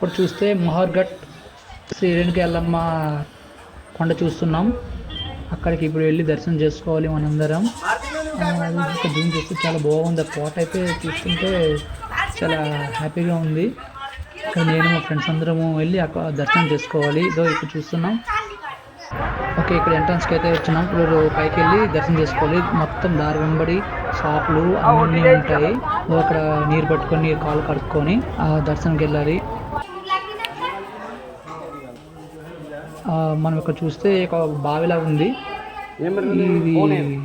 ఇప్పుడు చూస్తే మొహర్ఘట్ శ్రీ రేణుకి ఎల్లమ్మ కొండ చూస్తున్నాం. అక్కడికి ఇప్పుడు వెళ్ళి దర్శనం చేసుకోవాలి మనందరం ఇంకా జూమ్ చేస్తే చాలా బాగుంది. ఆ కోట అయితే చూస్తుంటే చాలా హ్యాపీగా ఉంది. ఇక్కడ నేను మా ఫ్రెండ్స్ అందరము వెళ్ళి అక్కడ దర్శనం చేసుకోవాలి. ఇదో ఇప్పుడు చూస్తున్నాం. ఓకే ఇక్కడ ఎంట్రన్స్కి అయితే వచ్చినాం. ఇప్పుడు పైకి వెళ్ళి దర్శనం చేసుకోవాలి. మొత్తం దారి వెంబడి షాపులు అన్నీ ఉంటాయి. ఇదో అక్కడ నీరు పట్టుకొని నీరు కాలు కడుక్కొని ఆ దర్శనంకి వెళ్ళాలి. ఆ, మనం ఇక్కడ చూస్తే ఒక బావిలా ఉంది. ఇది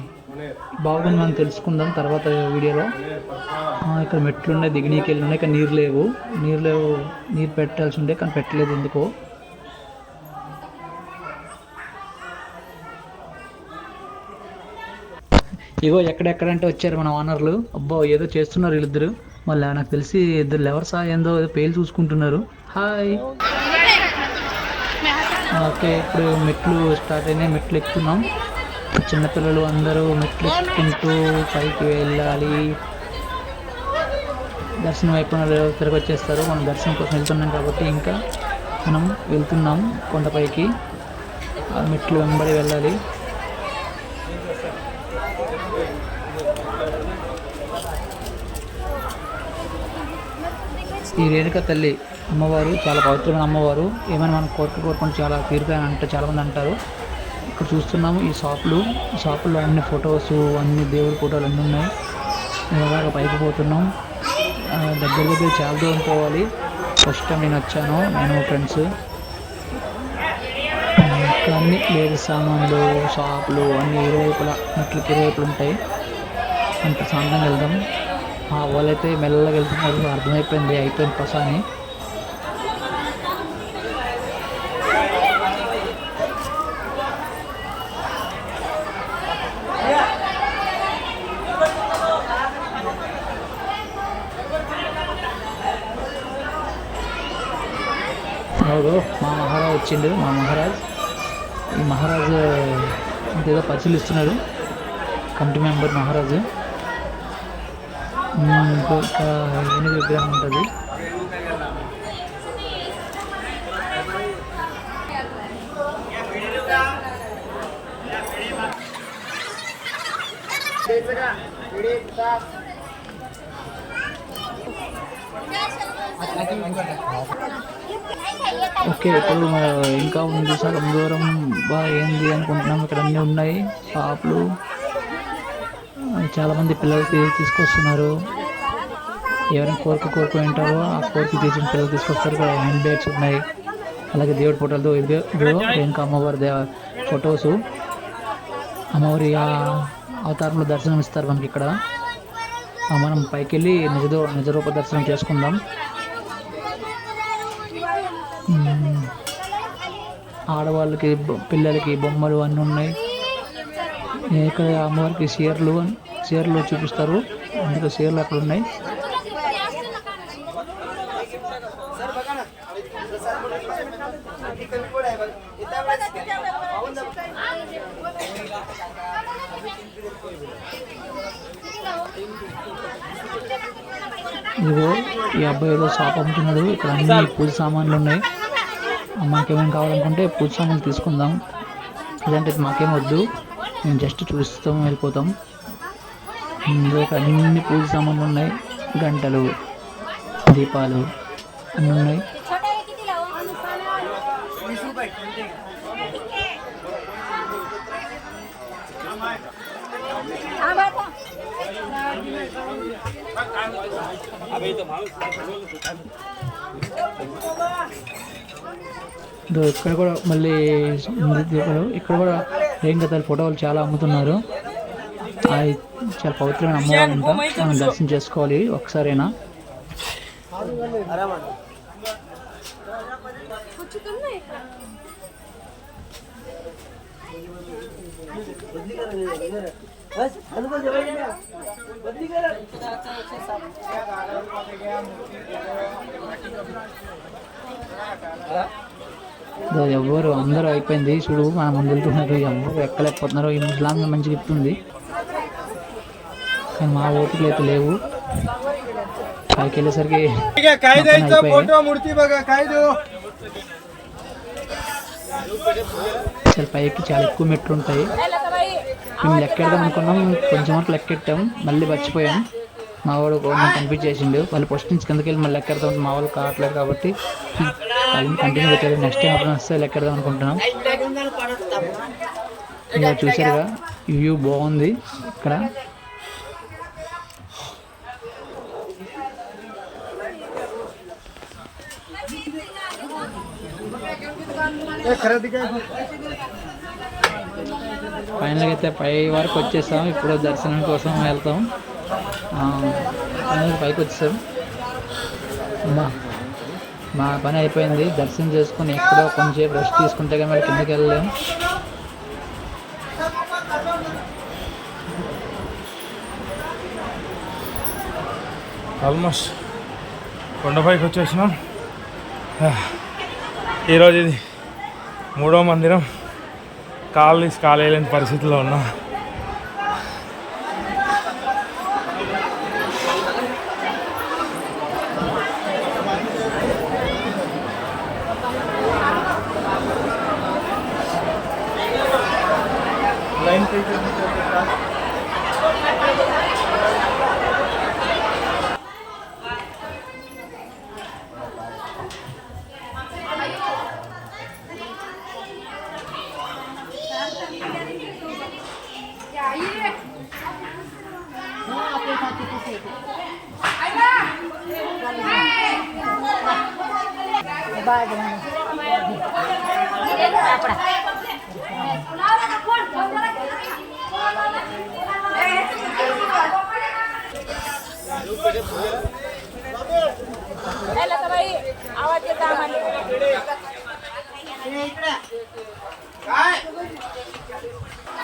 బాగుంది మనం తెలుసుకుందాం తర్వాత వీడియోలో. ఆ, ఇక్కడ మెట్లు ఉన్నాయి దిగినీకి వెళ్ళి ఉన్నాయి కానీ నీరు లేవు. నీరు లేవు నీరు పెట్టాల్సి ఉండే కానీ పెట్టలేదు ఎందుకో. ఇగో ఎక్కడెక్కడంటే వచ్చారు మన ఓనర్లు. అబ్బో ఏదో చేస్తున్నారు వీళ్ళిద్దరు. మళ్ళీ నాకు తెలిసి ఇద్దరు లెవర్స్ ఏందో ఏదో పేలు చూసుకుంటున్నారు. హాయ్ ఓకే ఇప్పుడు మెట్లు స్టార్ట్ అయినాయి. మెట్లు ఎక్కుతున్నాం. చిన్నపిల్లలు అందరూ మెట్లు ఎక్కుంటూ పైకి వెళ్ళాలి. దర్శనం అయిపోయిన తిరిగి వచ్చేస్తారు. మనం దర్శనం కోసం వెళ్తున్నాం కాబట్టి ఇంకా మనం వెళ్తున్నాం కొండపైకి. ఆ మెట్లు వెంబడి వెళ్ళాలి. ఈ రేణుక తల్లి అమ్మవారు చాలా పవిత్రమైన అమ్మవారు. ఏమైనా మనం కోరిక కోరుకుంటే చాలా తీరుతాయని అంటే చాలామంది అంటారు. ఇక్కడ చూస్తున్నాము ఈ షాపులు. ఈ షాపుల్లో అన్ని ఫొటోస్ అన్ని దేవుడి ఫోటోలు అన్నీ ఉన్నాయి. మేము అలాగ పైకి పోతున్నాం. దగ్గర దగ్గర చాలా దూరం పోవాలి. ఫస్ట్ టైం నేను వచ్చాను. నేను ఫ్రెండ్స్. ఇక్కడ అన్ని లేదు సామాన్లు షాపులు అన్ని ఇరువైపుల మెట్లకి ఇరువైపులు ఉంటాయి. అంత శాంతంగా వెళ్దాం. మా వాళ్ళైతే మెల్లగా వెళ్తున్నారు. అర్థమైపోయింది అయిపోయింది పస అని అవును మా మహారాజ్ వచ్చిండు. మా మహారాజ్ ఈ మహారాజ్ ఏదో పరిశీలిస్తున్నాడు. కమిటీ మెంబర్ మహారాజు. ఇంకొక ఏనుగు విగ్రహం ఉంటుంది ఓకే ఇప్పుడు ఇంకా ఉంది సార్ దూరం బా ఏంది అనుకుంటున్నాం. ఇక్కడ అన్నీ ఉన్నాయి. షాపులు. చాలామంది చాలా మంది పిల్లలకి తీసుకొస్తున్నారు. ఎవరైనా కోరిక కోరుకు ఉంటారో ఆ కోరిక తీసిన పిల్లలు తీసుకొస్తారు ఇక్కడ హ్యాండ్ బ్యాగ్స్ ఉన్నాయి. అలాగే దేవుడి ఫోటోలతో ఇదే ఇంకా అమ్మవారి దేవ ఫొటోస్. అమ్మవారి ఆ అవతారంలో దర్శనం ఇస్తారు మనకి ఇక్కడ. మనం పైకి వెళ్ళి నిజ నిజరూప దర్శనం చేసుకుందాం. ఆడవాళ్ళకి పిల్లలకి బొమ్మలు అన్నీ ఉన్నాయి. ఇక్కడ అమ్మవారికి చీరలు చీరలు చూపిస్తారు. అందులో చీరలు అక్కడ ఉన్నాయి. ఇదిగో ఈ అబ్బాయి ఏదో షాప్ అమ్ముతున్నాడు. ఇక్కడ అన్ని పూజ సామాన్లు ఉన్నాయి. మాకు ఏమైనా కావాలనుకుంటే పూజ సామాన్లు తీసుకుందాం. లేదంటే మాకేం వద్దు. మేము జస్ట్ చూస్తాం వెళ్ళిపోతాం. ఇందులో అన్ని పూజ సామాన్లు ఉన్నాయి. గంటలు దీపాలు అన్నీ ఉన్నాయి. ఇక్కడ కూడా మళ్ళీ ఇక్కడ కూడా రేంగతల ఫోటోలు చాలా అమ్ముతున్నారు. అది చాలా పవిత్రమైన అమ్మవారు అంట మనం దర్శనం చేసుకోవాలి ఒకసారైనా. ఇదో ఎవ్వరు అందరూ అయిపోయింది. చూడు మనం ముందు వెళ్తున్నారు. ఎవరు ఎక్కలేకపోతున్నారు. ఈ ముస్లాం మంచిగా చెప్తుంది. కానీ మా ఓపికలు అయితే లేవు. పైకి వెళ్ళేసరికి అసలు పైకి చాలా ఎక్కువ మెట్లు ఉంటాయి. మేము లెక్కెడదాం అనుకున్నాం. కొంచెం వరకు లెక్కెట్టాం మళ్ళీ మర్చిపోయాం. మా వాడు కొంచెం చేసిండు. వాళ్ళు ఫస్ట్ నుంచి కిందకి వెళ్ళి మళ్ళీ లెక్కెడదాం మా వాళ్ళు కావట్లేదు కాబట్టి వాళ్ళని కంటిన్యూ పెట్టారు నెక్స్ట్ టైం అప్పుడు వస్తే లెక్కెడదాం అనుకుంటున్నాం. ఇంకా చూసారుగా వ్యూ బాగుంది ఇక్కడ. ఫైనల్గా అయితే పై వరకు వచ్చేసాం. ఇప్పుడు దర్శనం కోసం వెళ్తాం. పైకి వచ్చేసాం. మా మా పని అయిపోయింది. దర్శనం చేసుకుని ఎక్కడో కొంచెం రెస్ట్ తీసుకుంటే కానీ మళ్ళీ కిందకి వెళ్ళలేం. ఆల్మోస్ట్ కొండపైకి వచ్చేసినాం. ఈరోజు ఇది మూడో మందిరం కాలు తీసి కాలేయలేని పరిస్థితిలో ఉన్నా.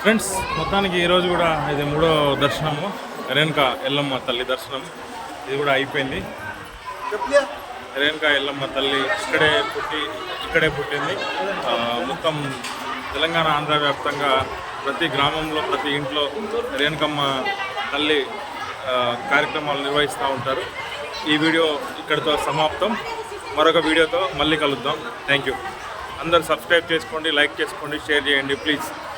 ఫ్రెండ్స్ మొత్తానికి ఈరోజు కూడా ఇది మూడో దర్శనము. రేణుక ఎల్లమ్మ తల్లి దర్శనం. ఇది కూడా అయిపోయింది. రేణుక ఎల్లమ్మ తల్లి ఇక్కడే పుట్టి ఇక్కడే పుట్టింది. మొత్తం తెలంగాణ ఆంధ్ర వ్యాప్తంగా ప్రతి గ్రామంలో ప్రతి ఇంట్లో రేణుకమ్మ తల్లి కార్యక్రమాలు నిర్వహిస్తూ ఉంటారు. ఈ వీడియో ఇక్కడితో సమాప్తం. మరొక వీడియోతో మళ్ళీ కలుద్దాం. థ్యాంక్ యూ అందరు సబ్స్క్రైబ్ చేసుకోండి లైక్ చేసుకోండి షేర్ చేయండి ప్లీజ్